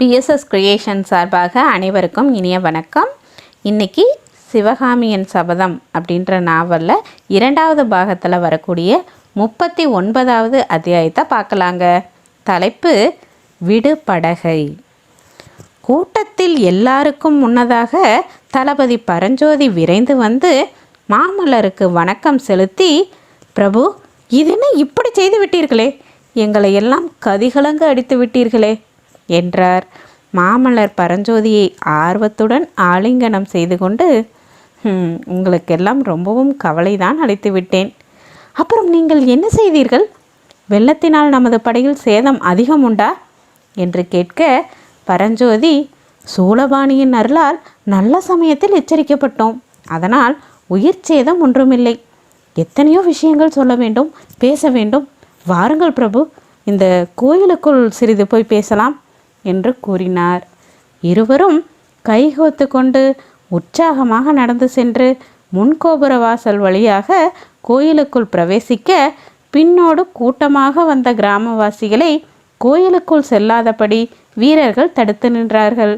BSS creation சார்பாக அனைவருக்கும் இனிய வணக்கம். இன்னைக்கு சிவகாமியின் சபதம் அப்படின்ற நாவலில் இரண்டாவது பாகத்தில் வரக்கூடிய முப்பத்தி ஒன்பதாவது அத்தியாயத்தை பார்க்கலாங்க. தலைப்பு விடுபடகை. கூட்டத்தில் எல்லாருக்கும் முன்னதாக தளபதி பரஞ்சோதி விரைந்து வந்து மாமல்லருக்கு வணக்கம் செலுத்தி பிரபு இது என்ன இப்படி செய்து விட்டீர்களே? எங்களை எல்லாம் கதிகலங்கு அடித்து விட்டீர்களே. என்றார். மாமல்லர் பரஞ்சோதியை ஆர்வத்துடன் ஆலிங்கனம் செய்து கொண்டு உங்களுக்கெல்லாம் ரொம்பவும் கவலைதான் அழைத்து விட்டேன். அப்புறம் நீங்கள் என்ன செய்தீர்கள்? வெள்ளத்தினால் நமது படையில் சேதம் அதிகம் உண்டா? என்று கேட்க பரஞ்சோதி சூலபாணியின் அருளால் நல்ல சமயத்தில் எச்சரிக்கப்பட்டோம். அதனால் உயிர் சேதம் ஒன்றுமில்லை. எத்தனையோ விஷயங்கள் சொல்ல வேண்டும் பேச வேண்டும். வாருங்கள் பிரபு இந்த கோயிலுக்குள் சிறிது போய் பேசலாம். என்று கூறினார். இருவரும் கைகோத்து கொண்டு உற்சாகமாக நடந்து சென்று முன்கோபுர வாசல் வழியாக கோயிலுக்குள் பிரவேசிக்க பின்னோடு கூட்டமாக வந்த கிராமவாசிகளை கோயிலுக்குள் செல்லாதபடி வீரர்கள் தடுத்து நின்றார்கள்.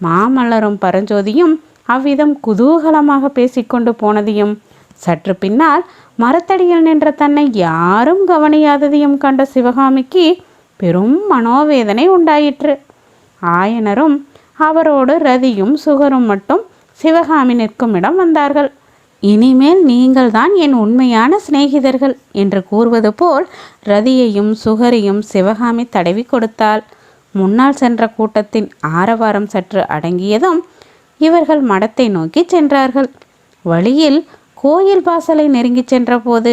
மாமல்லரும் பரஞ்சோதியும் அவ்விதம் குதூகலமாக பேசிக்கொண்டு போனதையும் சற்று பின்னால் மரத்தடியில் நின்ற தன்னை யாரும் கவனியாததையும் கண்ட சிவகாமிக்கு பெரும் மனோவேதனை உண்டாயிற்று. ஆயனரும் அவரோடு ரதியும் சுகரும் மட்டும் சிவகாமி நிற்கும் இடம் வந்தார்கள். இனிமேல் நீங்கள்தான் என் உண்மையான சிநேகிதர்கள் என்று கூறுவது போல் ரதியையும் சுகரையும் சிவகாமி தடவி கொடுத்தாள். முன்னால் சென்ற கூட்டத்தின் ஆரவாரம் சற்று அடங்கியதும் இவர்கள் மடத்தை நோக்கி சென்றார்கள். வழியில் கோயில் வாசலை நெருங்கிச் சென்றபோது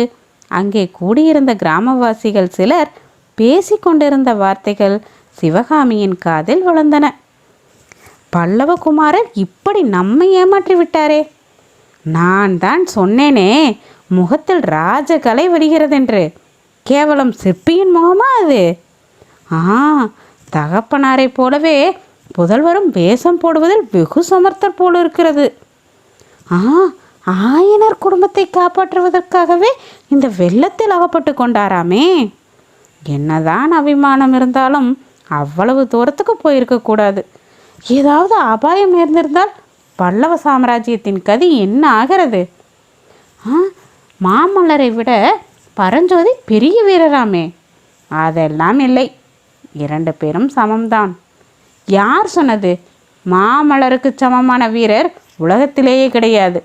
அங்கே கூடியிருந்த கிராமவாசிகள் சிலர் பேசிக்கொண்டிருந்த வார்த்தைகள் சிவகாமியின் காதில் விழுந்தன. பல்லவகுமாரர் இப்படி நம்மை ஏமாற்றி விட்டாரே? நான் தான் சொன்னேனே முகத்தில் ராஜகலை வருகிறதென்று. கேவலம் சிற்பியின் முகமா அது? ஆ தகப்பனாரைப் போலவே புதல்வரும் வேஷம் போடுவதில் வெகு சமர்த்தர் போல இருக்கிறது. ஆ ஆயனர் குடும்பத்தை காப்பாற்றுவதற்காகவே இந்த வெள்ளத்தில் அகப்பட்டு கொண்டாராமே? என்னதான் அபிமானம் இருந்தாலும் அவ்வளவு தூரத்துக்கு போயிருக்க கூடாது. ஏதாவது அபாயம் நேர்ந்திருந்தால் பல்லவ சாம்ராஜ்யத்தின் கதி என்ன ஆகிறது? ஆ மாமல்லரை விட பரஞ்சோதி பெரிய வீரராமே. அதெல்லாம் இல்லை. இரண்டு பேரும் சமம்தான். யார் சொன்னது? மாமலருக்கு சமமான வீரர் உலகத்திலேயே கிடையாது.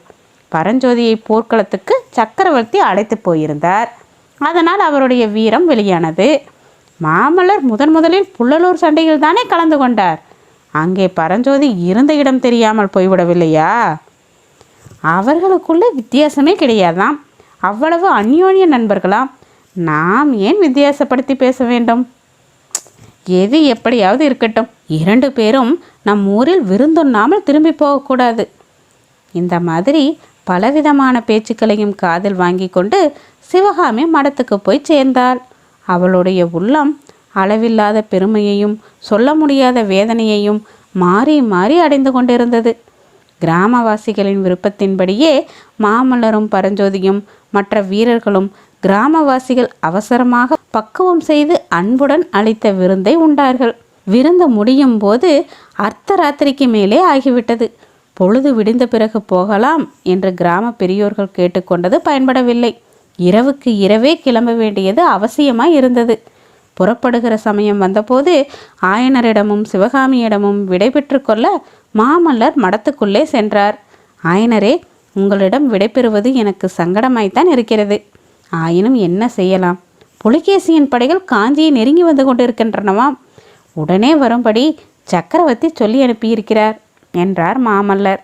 பரஞ்சோதியை போர்க்களத்துக்கு சக்கரவர்த்தி அழைத்து போயிருந்தார். அதனால் அவருடைய வீரம் வெளியானது. மாமல்லர் முதன் முதலில் புள்ளலூர் சண்டையில் தானே கலந்து கொண்டார். அங்கே பரஞ்சோதி இருந்த இடம் தெரியாமல் போய்விடவில்லையா? அவர்களுக்குள்ள வித்தியாசமே கிடையாதாம். அவ்வளவு அந்யோன்ய நண்பர்களாம். நாம் ஏன் வித்தியாசப்படுத்தி பேச வேண்டும்? எது எப்படியாவது இருக்கட்டும். இரண்டு பேரும் நம் ஊரில் விருந்துண்ணாமல் திரும்பி போகக்கூடாது. இந்த மாதிரி பலவிதமான பேச்சுக்களையும் காதில் வாங்கி கொண்டு சிவகாமி மடத்துக்கு போய் சேர்ந்தாள். அவளுடைய உள்ளம் அளவில்லாத பெருமையையும் சொல்ல முடியாத வேதனையையும் மாறி மாறி அடைந்து கொண்டிருந்தது. கிராமவாசிகளின் விருப்பத்தின்படியே மாமல்லரும் பரஞ்சோதியும் மற்ற வீரர்களும் கிராமவாசிகள் அவசரமாக பக்குவம் செய்து அன்புடன் அளித்த விருந்தை உண்டார்கள். விருந்து முடியும் போது அர்த்தராத்திரிக்கு மேலே ஆகிவிட்டது. பொழுது விடிந்த பிறகு போகலாம் என்று கிராம பெரியோர்கள் கேட்டுக்கொண்டது பயன்படவில்லை. இரவுக்கு இரவே கிளம்ப வேண்டியது அவசியமாய் இருந்தது. புறப்படுகிற சமயம் வந்தபோது ஆயனரிடமும் சிவகாமியிடமும் விடைபெற்று கொள்ள மாமல்லர் மடத்துக்குள்ளே சென்றார். ஆயனரே உங்களிடம் விடைபெறுவது எனக்கு சங்கடமாய்த்தான் இருக்கிறது. ஆயினும் என்ன செய்யலாம்? புலிகேசியின் படைகள் காஞ்சியை நெருங்கி வந்து கொண்டிருக்கின்றனவாம். உடனே வரும்படி சக்கரவர்த்தி சொல்லி அனுப்பியிருக்கிறார் என்றார் மாமல்லர்.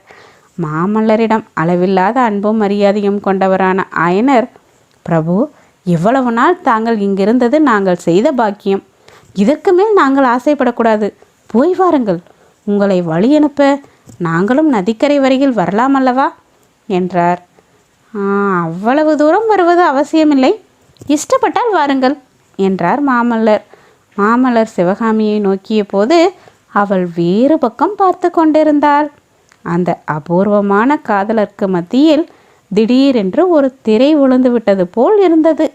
மாமல்லரிடம் அளவில்லாத அன்பும் மரியாதையும் கொண்டவரான ஆயனர் பிரபு இவ்வளவு நாள் தாங்கள் இங்கிருந்தது நாங்கள் செய்த பாக்கியம். இதற்கு மேல் நாங்கள் ஆசைப்படக்கூடாது. போய் வாருங்கள். உங்களை வழி அனுப்ப நாங்களும் நதிக்கரை வரையில் வரலாம் அல்லவா? என்றார். அவ்வளவு தூரம் வருவது அவசியமில்லை. இஷ்டப்பட்டால் வாருங்கள் என்றார் மாமல்லர். மாமல்லர் சிவகாமியை நோக்கிய போது அவள் வேறு பக்கம் பார்த்து கொண்டிருந்தாள். அந்த அபூர்வமான காதலர்க்கு மத்தியில் திடீரென்று ஒரு திரை விழுந்து விட்டது போல் இருந்தது.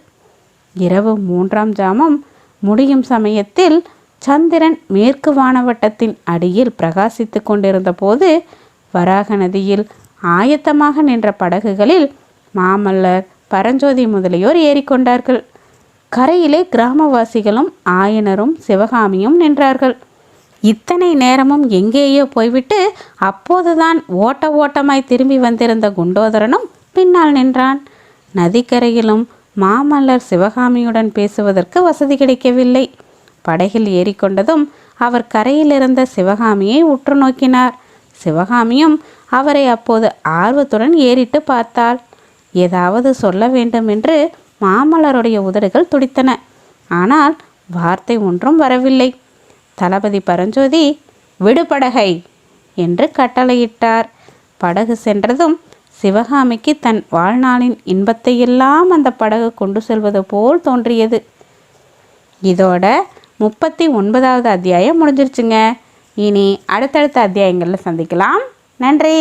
இரவு மூன்றாம் ஜாமம் முடியும் சமயத்தில் சந்திரன் மேற்கு வானவட்டத்தின் அடியில் பிரகாசித்து கொண்டிருந்த போது வராக நதியில் ஆயத்தமாக நின்ற படகுகளில் மாமல்லர் பரஞ்சோதி முதலியோர் ஏறிக்கொண்டார்கள். கரையிலே கிராமவாசிகளும் ஆயனரும் சிவகாமியும் நின்றார்கள். இத்தனை நேரமும் எங்கேயோ போய்விட்டு அப்போதுதான் ஓட்ட ஓட்டமாய் திரும்பி வந்திருந்த குண்டோதரனும் பின்னால் நின்றான். நதிக்கரையிலும் மாமல்லர் சிவகாமியுடன் பேசுவதற்கு வசதி கிடைக்கவில்லை. படகில் ஏறிக்கொண்டதும் அவர் கரையில் இருந்த சிவகாமியை உற்று நோக்கினார். சிவகாமியும் அவரை அப்போது ஆர்வத்துடன் ஏறிட்டு பார்த்தாள். ஏதாவது சொல்ல வேண்டும் என்று மாமல்லருடைய உதடுகள் துடித்தன. ஆனால் வார்த்தை ஒன்றும் வரவில்லை. தளபதி பரஞ்சோதி விடுபடகை என்று கட்டளையிட்டார். படகு சென்றதும் சிவகாமிக்கு தன் வாழ்நாளின் இன்பத்தையெல்லாம் அந்த படகு கொண்டு செல்வது போல் தோன்றியது. இதோட முப்பத்தி ஒன்பதாவது அத்தியாயம் முடிஞ்சிருச்சுங்க. இனி அடுத்தடுத்த அத்தியாயங்களில் சந்திக்கலாம். நன்றி.